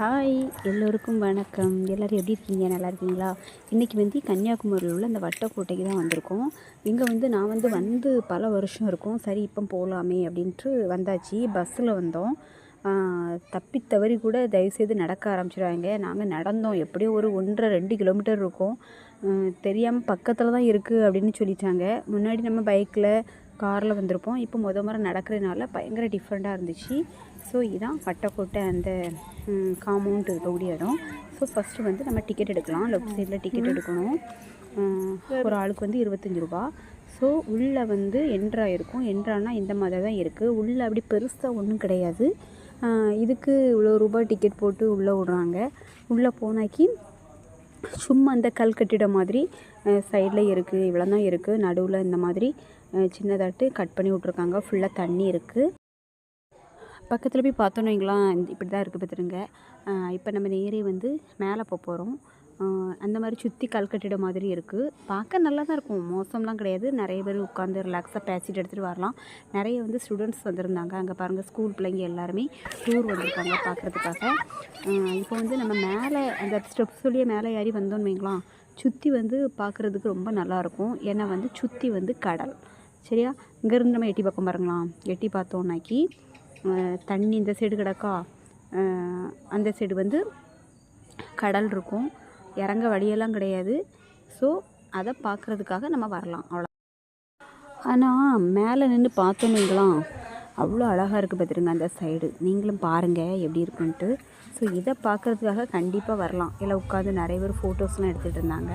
Hi எல்லோருக்கும் வணக்கம். எல்லோரும் எப்படி இருக்கீங்க? நல்லா இருக்கீங்களா? இன்றைக்கி வந்து கன்னியாகுமரியில் உள்ள அந்த வட்டக்கோட்டைக்கு தான் வந்திருக்கோம். இங்கே வந்து நான் வந்து வந்து பல வருஷம் இருக்கும். சரி இப்போ போகலாமே அப்படின்ட்டு வந்தாச்சு. பஸ்ஸில் வந்தோம். தப்பி தவறி கூட தயவுசெய்து நடக்க ஆரம்பிச்சிடுவாங்க நாங்கள் நடந்தோம். எப்படியோ ஒரு ஒன்றரை ரெண்டு கிலோமீட்டர் இருக்கும். தெரியாமல் பக்கத்தில் தான் இருக்குது அப்படின்னு சொல்லிட்டாங்க. முன்னாடி நம்ம பைக்கில் காரில் வந்திருப்போம். இப்போ முத முறை நடக்கிறதுனால பயங்கர டிஃப்ரெண்ட்டாக இருந்துச்சு. ஸோ இதான் வட்டக்கோட்டை அந்த காம்பவுண்ட் இருக்கக்கூடிய இடம். ஸோ ஃபஸ்ட்டு வந்து நம்ம டிக்கெட் எடுக்கலாம். லெஃப்ட் சைடில் டிக்கெட் எடுக்கணும். ஒரு ஆளுக்கு வந்து இருபத்தஞ்சி ரூபா. ஸோ உள்ளே வந்து என்ட்ரா இருக்கும். என்ட்ரானா இந்த மாதிரி தான் இருக்குது உள்ளே அப்படி பெருசாக ஒன்றும் கிடையாது. இதுக்கு இவ்வளோ ரூபாய் டிக்கெட் போட்டு உள்ளே விட்றாங்க உள்ளே போனாக்கி சும்மா அந்த கல் கட்டிடம் மாதிரி சைடில் இருக்குது இவ்வளோ தான் இருக்குது நடுவில் இந்த மாதிரி சின்னதாட்டு கட் பண்ணி விட்ருக்காங்க ஃபுல்லாக தண்ணி இருக்குது பக்கத்தில் போய் பார்த்தோன்னு வைங்களேன் இப்படி தான் இருக்குது பார்த்துருங்க இப்போ நம்ம நேரே வந்து மேலே போக போகிறோம் அந்த மாதிரி சுற்றி கல் கட்டிடம் மாதிரி இருக்குது பார்க்க நல்லா தான் இருக்கும். மோசம்லாம் கிடையாது. நிறைய பேர் உட்காந்து ரிலாக்ஸாக பேசிட்டு எடுத்துகிட்டு வரலாம். நிறைய வந்து ஸ்டூடெண்ட்ஸ் வந்திருந்தாங்க. அங்கே பாருங்கள் ஸ்கூல் பிள்ளைங்க எல்லாருமே டூர் வந்திருக்காங்க பார்க்குறதுக்காக. இப்போ வந்து நம்ம மேலே அந்த ஸ்டெப்ஸ் வழியே மேலே ஏறி வந்தோன்னு வைங்களா சுற்றி வந்து பார்க்குறதுக்கு ரொம்ப நல்லாயிருக்கும் ஏன்னா வந்து சுற்றி வந்து கடல். சரியா? இங்கேருந்து நம்ம எட்டி பக்கம் பாருங்களாம் எட்டி பார்த்தோன்னாக்கி தண்ணி இந்த சைடு கிடக்கா? அந்த சைடு வந்து கடல் இருக்கும். இறங்க வழியெல்லாம் கிடையாது. ஸோ அதை பார்க்குறதுக்காக நம்ம வரலாம். அவ்வளோ. ஆனால் மேலே நின்று பார்த்தோன்னீங்களாம் அவ்வளோ அழகாக இருக்குது பார்த்துருங்க அந்த சைடு நீங்களும் பாருங்கள் எப்படி இருக்குன்ட்டு. ஸோ இதை பார்க்குறதுக்காக கண்டிப்பாக வரலாம். இல்லை உட்காந்து நிறைய பேர் ஃபோட்டோஸ்லாம் எடுத்துகிட்டு இருந்தாங்க.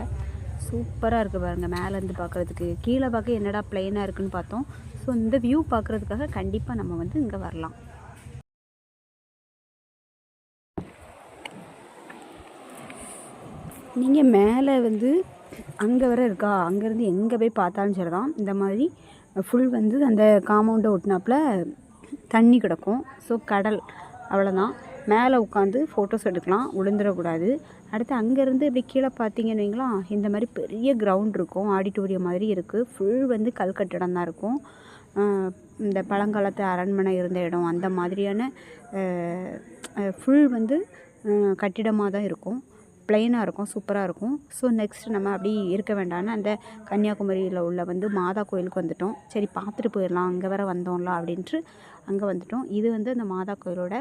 சூப்பராக இருக்குது பாருங்கள் மேலேருந்து பார்க்குறதுக்கு கீழே பார்க்க என்னடா பிளெயினாக இருக்குன்னு பார்த்தோம். ஸோ இந்த வியூ பார்க்குறதுக்காக கண்டிப்பாக நம்ம வந்து இங்கே வரலாம். நீங்கள் மேலே வந்து அங்கே வர இருக்கா? அங்கேருந்து எங்கே போய் பார்த்தாலும் சரி தான் இந்த மாதிரி ஃபுல் வந்து அந்த காம்பவுண்டை ஒட்டினாப்பில் தண்ணி கிடக்கும். ஸோ கடல். அவ்வளோதான் மேலே உட்காந்து ஃபோட்டோஸ் எடுக்கலாம் விழுந்துடக்கூடாது அடுத்து அங்கேருந்து இப்படி கீழே பார்த்தீங்கன்னு வைங்களா இந்த மாதிரி பெரிய கிரவுண்ட் இருக்கும். ஆடிட்டோரியம் மாதிரி இருக்குது ஃபுல் வந்து கல் கட்டடம் தான் இருக்கும். இந்த பழங்காலத்து அரண்மனை இருந்த இடம் அந்த மாதிரியான ஃபுல் வந்து கட்டிடமாக தான் இருக்கும். ப்ளைனாக இருக்கும் சூப்பராக இருக்கும். ஸோ நெக்ஸ்ட் நம்ம அப்படி இருக்க வேண்டாம்னு அந்த கன்னியாகுமரியில் உள்ள வந்து மாதா கோயிலுக்கு வந்துட்டோம். சரி பார்த்துட்டு போயிடலாம் அங்கே வேற வந்தோம்ல அப்படின்ட்டு அங்கே வந்துட்டோம். இது வந்து அந்த மாதா கோயிலோட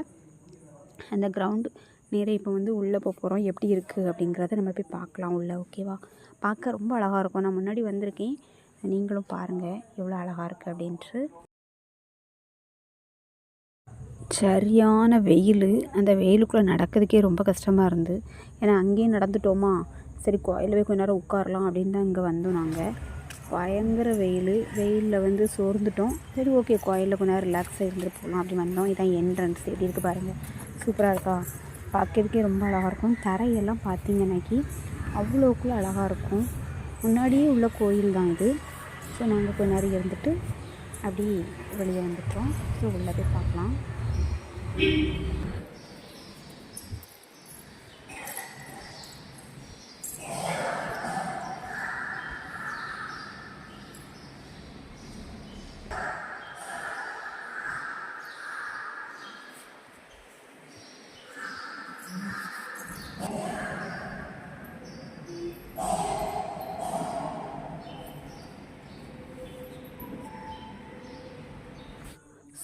அந்த கிரவுண்டு நேரே இப்போ வந்து உள்ளே போக போகிறோம் எப்படி இருக்குது அப்படிங்கிறத நம்ம போய் பார்க்கலாம் உள்ளே ஓகேவா பார்க்க ரொம்ப அழகாக இருக்கும். நான் முன்னாடி வந்திருக்கேன். நீங்களும் பாருங்கள் எவ்வளோ அழகாக இருக்குது அப்படின்ட்டு. சரியான வெயில். அந்த வெயிலுக்குள்ளே நடக்கிறதுக்கே ரொம்ப கஷ்டமாக இருந்து. ஏன்னா அங்கேயே நடந்துட்டோமா? சரி கோயிலில் போய் கொஞ்ச நேரம் உட்காரலாம் அப்படின்னு தான் இங்கே வந்தோம் நாங்கள் பயங்கர வெயில். வெயிலில் வந்து சோர்ந்துட்டோம். சரி ஓகே கோயிலில் கொஞ்ச நேரம் ரிலாக்ஸாக இருந்துட்டு போகலாம் அப்படி வந்தோம். இதான் என்ட்ரன்ஸ் எப்படி இருக்குது பாருங்கள் சூப்பராக இருக்கா? பார்க்கறதுக்கே ரொம்ப அழகாக இருக்கும். தரையெல்லாம் பார்த்தீங்கன்னாக்கி அவ்வளோக்குள்ள அழகாக இருக்கும். முன்னாடியே உள்ள கோயில் தான் இது. ஸோ நாங்கள் கொஞ்ச நேரம் இருந்துட்டு அப்படி வெளியே வந்துட்டோம். ஸோ உள்ளே போய் பார்க்கலாம்.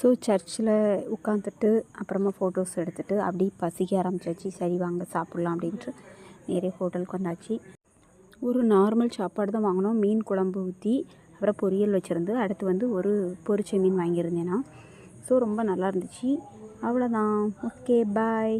ஸோ சர்ச்சில் உட்காந்துட்டு அப்புறமா ஃபோட்டோஸ் எடுத்துகிட்டு அப்படி பசிக்க ஆரம்பிச்சாச்சு. சரி வாங்க சாப்பிட்லாம் அப்படின்ட்டு நிறைய ஹோட்டலுக்கு வந்தாச்சு. ஒரு நார்மல் சாப்பாடு தான் வாங்கினோம். மீன் குழம்பு ஊற்றி அப்புறம் பொரியல் வச்சுருந்து அடுத்து வந்து ஒரு பொரிச்ச மீன் வாங்கியிருந்தேன் நான். ஸோ ரொம்ப நல்லா இருந்துச்சு. அவ்வளோதான் ஓகே பாய்